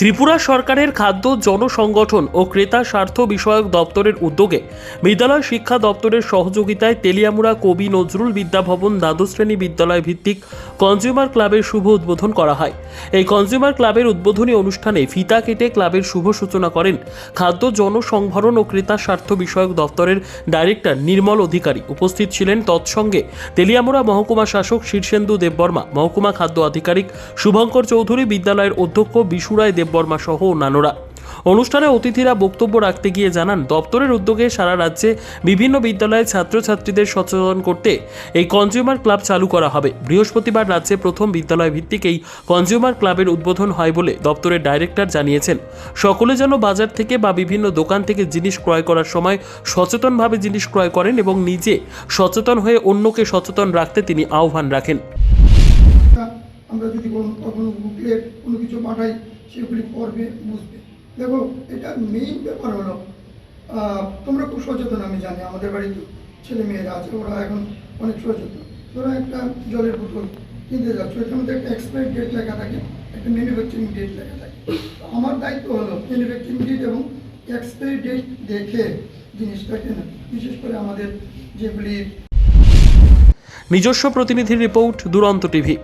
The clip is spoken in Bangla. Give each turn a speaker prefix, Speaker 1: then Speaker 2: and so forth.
Speaker 1: ত্রিপুরা সরকারের খাদ্য জনসংগঠন ও ক্রেতা স্বার্থ বিষয়ক দপ্তরের উদ্যোগে বিদ্যালয় শিক্ষা দপ্তরের সহযোগিতায় তেলিয়ামুড়া কবি নজরুল বিদ্যাভবন দ্বাদশ শ্রেণি বিদ্যালয় ভিত্তিক কনজিউমার ক্লাবের শুভ উদ্বোধন করা হয়। এই কনজিউমার ক্লাবের উদ্বোধনী অনুষ্ঠানে ফিতা কেটে ক্লাবের শুভ সূচনা করেন খাদ্য জনসংভরণ ও ক্রেতা স্বার্থ বিষয়ক দপ্তরের ডাইরেক্টর নির্মল অধিকারী। উপস্থিত ছিলেন তৎসঙ্গে তেলিয়ামুড়া মহকুমা শাসক শীর্ষেন্দু দেববর্মা, মহকুমা খাদ্য আধিকারিক শুভঙ্কর চৌধুরী, বিদ্যালয়ের অধ্যক্ষ বিশুরায় দেববর্মা সহ অন্যান্যরা। অনুষ্ঠানে অতিথিরা বক্তব্য রাখতে গিয়ে জানান, দপ্তরের উদ্যোগে সারা রাজ্যে বিভিন্ন বিদ্যালয়ে ছাত্রছাত্রীদের সচেতন করতে এই কনজিউমার ক্লাব চালু করা হবে। বৃহস্পতিবার রাজ্যে প্রথম বিদ্যালয় ভিত্তিক এই কনজিউমার ক্লাবের উদ্বোধন হয় বলে দপ্তরের ডাইরেক্টর জানিয়েছেন। সকলে যেন বাজার থেকে বা বিভিন্ন দোকান থেকে জিনিস ক্রয় করার সময় সচেতনভাবে জিনিস ক্রয় করেন এবং নিজে সচেতন হয়ে অন্যকে সচেতন রাখতে তিনি আহ্বান রাখেন।
Speaker 2: আমরা যদি কোনো কোনো কিছু পাঠাই সেগুলি পড়বে, বুঝবে। দেখো, এটা মেইন ব্যাপার হলো তোমরা খুব সচেতন, আমি জানি, আমাদের বাড়িতে ছেলে মেয়েরা আছে, ওরা এখন অনেক সচেতন। তোরা একটা জলের বোতল কিনতে যাচ্ছ, এটার মধ্যে একটা এক্সপায়ার ডেট লেখা থাকে, একটা ম্যানুফ্যাকচারিং ডেট লেখা থাকে। আমার দায়িত্ব হলো ম্যানুফ্যাকচারিং ডেট এবং এক্সপায়ারি ডেট দেখে জিনিসটা কেনা, বিশেষ করে আমাদের যেগুলি
Speaker 1: নিজস্ব প্রতিনিধির রিপোর্ট, দুরন্ত টিভি।